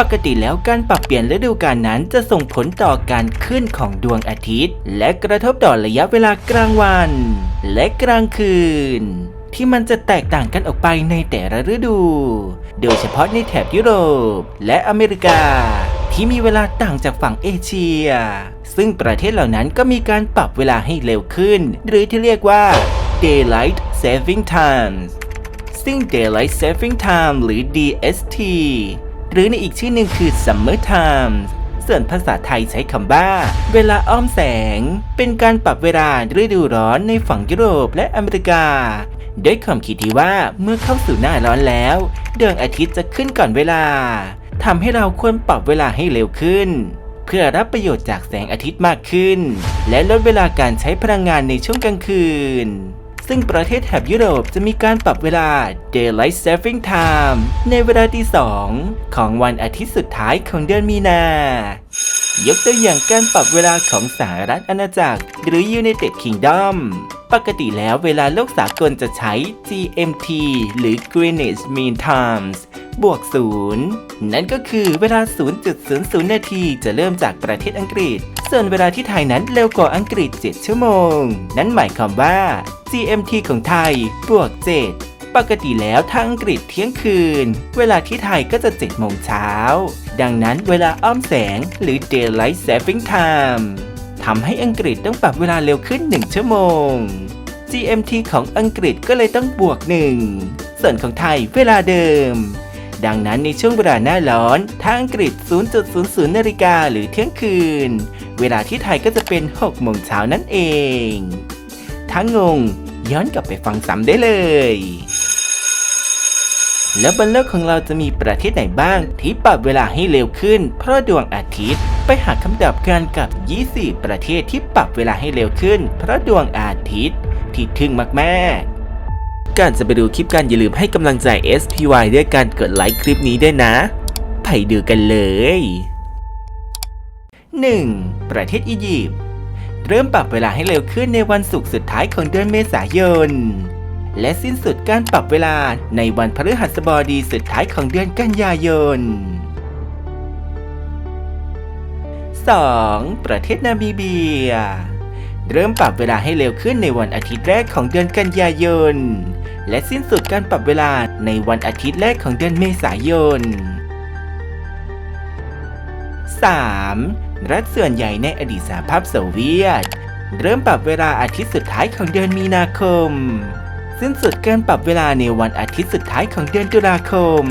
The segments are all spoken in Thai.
ปกติแล้วการปรับเปลี่ยนฤดูกาลนั้นจะส่งผลต่อการขึ้นของดวงอาทิตย์ และกระทบต่อระยะเวลากลางวัน และกลางคืน ที่มันจะแตกต่างกันออกไปในแต่ละฤดู โดยเฉพาะในแถบยุโรป และอเมริกา ที่มีเวลาต่างจากฝั่งเอเชีย ซึ่งประเทศเหล่านั้นก็มีการปรับเวลาให้เร็วขึ้น หรือที่เรียกว่า daylight saving times ซึ่ง daylight saving time หรือ DST หรือในอีกชื่อหนึ่งคือ summer time ส่วนภาษาไทยใช้คำว่า เวลาอ้อมแสง เป็นการปรับเวลาฤดูร้อนในฝั่งยุโรปและอเมริกาด้วยความคิดที่ว่าเมื่อเข้าสู่หน้าร้อนแล้วดวงอาทิตย์จะขึ้นก่อนเวลาทำให้เราควรปรับเวลาให้เร็วขึ้น เพื่อรับประโยชน์จากแสงอาทิตย์มากขึ้น และลดเวลาการใช้พลังงานในช่วงกลางคืน ซึ่งประเทศแถบยุโรปจะมีการปรับเวลา Daylight Saving Time ในเวลาที่2ของวันอาทิตย์สุดท้ายของเดือนมีนา ยกตัวอย่างการปรับเวลาของสหรัฐอาณาจักร หรือ United Kingdom ปกติแล้วเวลาโลกสากลจะใช้ GMT หรือ Greenwich Mean Times บวกศูนย์นั่นก็คือเวลา 0.00 นาทีจะเริ่มจากประเทศอังกฤษ ส่วนเวลาที่ไทยนั้นเร็วกว่าอังกฤษ 7 ชั่วโมง นั่นหมายความว่า GMT ของไทย บวก 7 ปกติแล้วทางอังกฤษเที่ยงคืน เวลาที่ไทยก็จะ7โมงเช้า ดังนั้นเวลาอ้อมแสงหรือ Daylight Saving Time ทำให้อังกฤษต้องปรับเวลาเร็วขึ้น 1 ชั่วโมง GMT ของอังกฤษก็เลยต้องบวก 1 ส่วนของไทยเวลาเดิม ดังนั้นในช่วงเวลาหน้าร้อนทางอังกฤษ 0.00 นาฬิกาหรือเที่ยงคืน เวลาที่ไทยก็จะเป็น 6 โมงเช้านั่นเอง ถ้างง ย้อนกลับไปฟังซ้ำได้เลย แล้วบนโลกของเราจะมีประเทศไหนบ้างที่ปรับเวลาให้เร็วขึ้น เพราะดวงอาทิตย์ ไปหาคำตอบกันกับ 20 ประเทศที่ปรับเวลาให้เร็วขึ้น เพราะดวงอาทิตย์ที่ทึ่งมากๆก่อนจะไปดูคลิปกันอย่าลืมให้กำลังใจ SPY ด้วยการกดไลค์คลิปนี้ด้วยนะ ไปดูกันเลย 1. ประเทศอียิปต์ เริ่มปรับเวลาให้เร็วขึ้นในวันศุกร์สุดท้ายของเดือนเมษายน และสิ้นสุดการปรับเวลาในวันพฤหัสบดีสุดท้ายของเดือนกันยายน 2. ประเทศนามิเบีย เริ่มปรับเวลาให้เร็วขึ้นในวันอาทิตย์แรกของเดือนกันยายน และสิ้นสุดการปรับเวลาในวันอาทิตย์แรกของเดือนเมษายน 3. รัฐส่วนใหญ่ในอดีตสหภาพโซเวียต เริ่มปรับเวลาอาทิตย์สุดท้ายของเดือนมีนาคม สิ้นสุดการปรับเวลาในวันอาทิตย์สุดท้ายของเดือนตุลาคม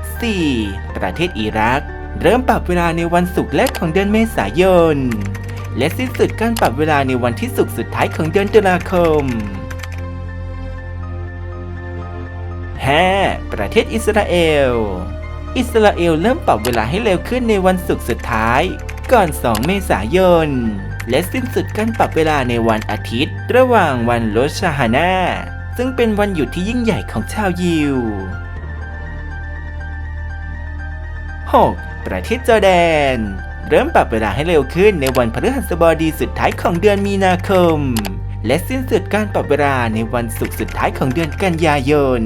4. ประเทศอิรัก เริ่มปรับเวลาในวันศุกร์แรกของเดือนเมษายน และสิ้นสุดการปรับเวลาในวันที่ศุกร์สุดท้ายของเดือนตุลาคม 5. ประเทศอิสราเอล อิสราเอลเริ่มปรับเวลาให้เร็วขึ้นในวันศุกร์สุดท้าย ก่อน 2 เมษายน และสิ้นสุดการปรับเวลาในวันอาทิตย์ ระหว่างวันโรชฮานาซึ่งเป็นวันหยุดที่ยิ่งใหญ่ของชาวยิว 6. ประเทศจอร์แดน เริ่มปรับเวลาให้เร็วขึ้นในวันพฤหัสบดีสุดท้ายของเดือนมีนาคม และสิ้นสุดการปรับเวลาในวันศุกร์สุดท้ายของเดือนกันยายน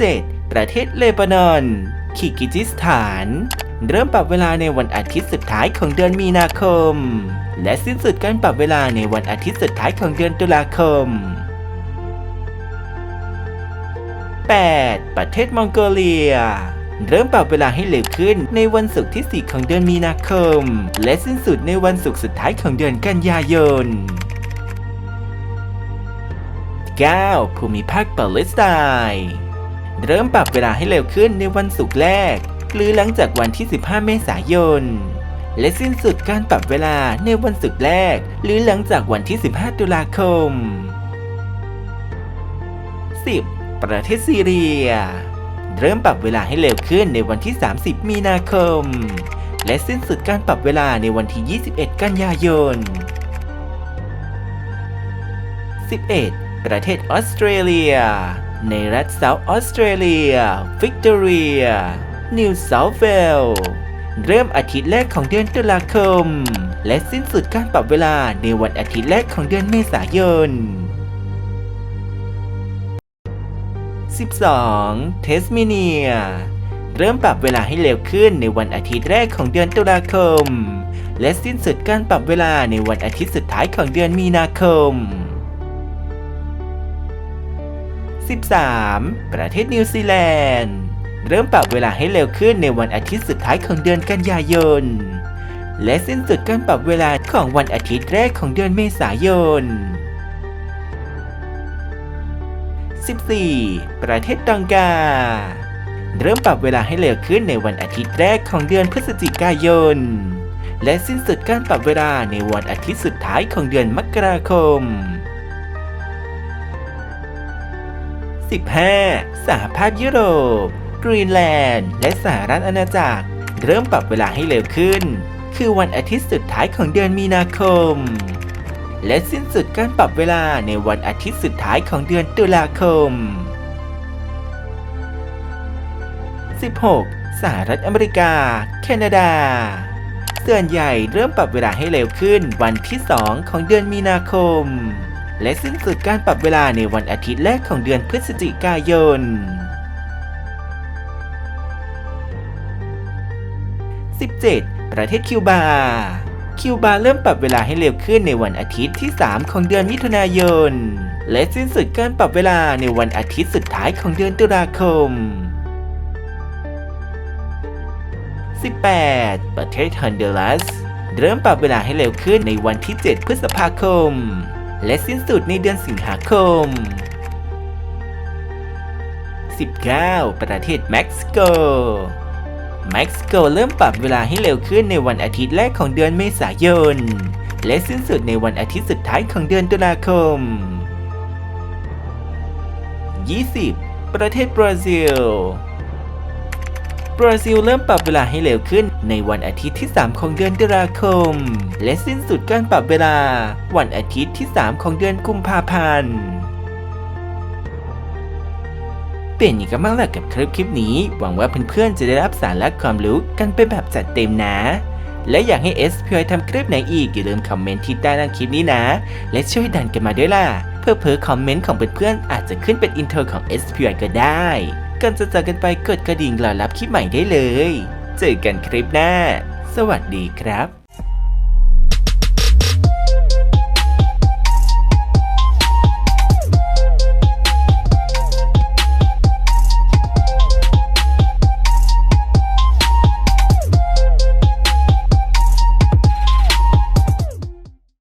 7. ประเทศเลบานอนคิกิจิสถาน เริ่มปรับเวลาในวันอาทิตย์สุดท้ายของเดือนมีนาคม และสิ้นสุดการปรับเวลาในวันอาทิตย์สุดท้ายของเดือนตุลาคม 8. ประเทศมองโกเลีย เริ่มปรับเวลาให้เร็วขึ้นในวันศุกร์ที่ 4 ของเดือนมีนาคม และสิ้นสุดในวันศุกร์สุดท้ายของเดือนกันยายน 9. ภูมิภาคปาเลสไตน์ เริ่มปรับเวลาให้เร็วขึ้นในวันศุกร์แรก หรือหลังจากวันที่ 15 เมษายน และสิ้นสุดการปรับเวลาในวันศุกร์แรก หรือหลังจากวันที่ 15 ตุลาคม 10. ประเทศซีเรีย เริ่มปรับเวลาให้เร็วขึ้นในวันที่ 30 มีนาคม และสิ้นสุดการปรับเวลาในวันที่ 21 กันยายน 11. ประเทศออสเตรเลีย ในรัฐเซาท์ออสเตรเลีย วิกตอเรีย นิวเซาท์เวลเริ่มอาทิตย์แรกของเดือนตุลาคม และสิ้นสุดการปรับเวลาในวันอาทิตย์แรกของเดือนเมษายน 12. เทสมิเนีย เริ่มปรับเวลาให้เร็วขึ้นในวันอาทิตย์แรกของเดือนตุลาคม และสิ้นสุดการปรับเวลาในวันอาทิตย์สุดท้ายของเดือนมีนาคม 13. ประเทศนิวซีแลนด์ เริ่มปรับเวลาให้เร็วขึ้นในวันอาทิตย์สุดท้ายของเดือนกันยายน และสิ้นสุดการปรับเวลาของวันอาทิตย์แรกของเดือนเมษายน 14. ประเทศตังกา เริ่มปรับเวลาให้เร็วขึ้นในวันอาทิตย์แรกของเดือนพฤศจิกายน และสิ้นสุดการปรับเวลาในวันอาทิตย์สุดท้ายของเดือนมกราคม 15. สหภาพยุโรปกรีนแลนด์ และสหรัฐอาณาจักร เริ่มปรับเวลาให้เร็วขึ้น คือวันอาทิตย์สุดท้ายของเดือนมีนาคม และสิ้นสุดการปรับเวลาในวันอาทิตย์สุดท้ายของเดือนตุลาคม 16. สหรัฐอเมริกา แคนาดา ส่วนใหญ่เริ่มปรับเวลาให้เร็วขึ้นวันที่ 2 ของเดือนมีนาคม และสิ้นสุดการปรับเวลาในวันอาทิตย์แรกของเดือนพฤศจิกายน 17. ประเทศคิวบา คิวบาเริ่มปรับเวลาให้เร็วขึ้นในวันอาทิตย์ที่ 3 ของเดือนมิถุนายน และสิ้นสุดการปรับเวลาในวันอาทิตย์สุดท้ายของเดือนตุลาคม 18. ประเทศฮอนดูรัส เริ่มปรับเวลาให้เร็วขึ้นในวันที่ 7 พฤษภาคม และสิ้นสุดในเดือนสิงหาคม 19. ประเทศเม็กซิโก เม็กซิโกเริ่มปรับเวลาให้เร็วขึ้นในวันอาทิตย์แรกของเดือนเมษายน และสิ้นสุดในวันอาทิตย์สุดท้ายของเดือนตุลาคม 20. ประเทศบราซิล บราซิลเริ่มปรับเวลาให้เร็วขึ้นในวันอาทิตย์ที่ 3 ของเดือนตุลาคม และสิ้นสุดการปรับเวลา วันอาทิตย์ที่ 3 ของเดือนกุมภาพันธ์ เป็นอย่างไรบ้างล่ะกับคลิปคลิปนี้ หวังว่าเพื่อนๆจะได้รับสาระความรู้กันไปแบบจัดเต็มนะ และอยากให้ s p ทำคลิปไหนอีกอย่าลืมคอมเมนต์ที่ใต้ล่างคลิปนี้นะ และช่วยดันกันมาด้วยล่ะ เพื่อเผอคอมเมนต์ของเพื่อนๆอาจจะขึ้นเป็นอินโทรของ s p ก็ได้ ก่อนจะจากกันไปกดกระดิ่งรอรับคลิปใหม่ได้เลย เจอกันคลิปหน้า สวัสดีครับ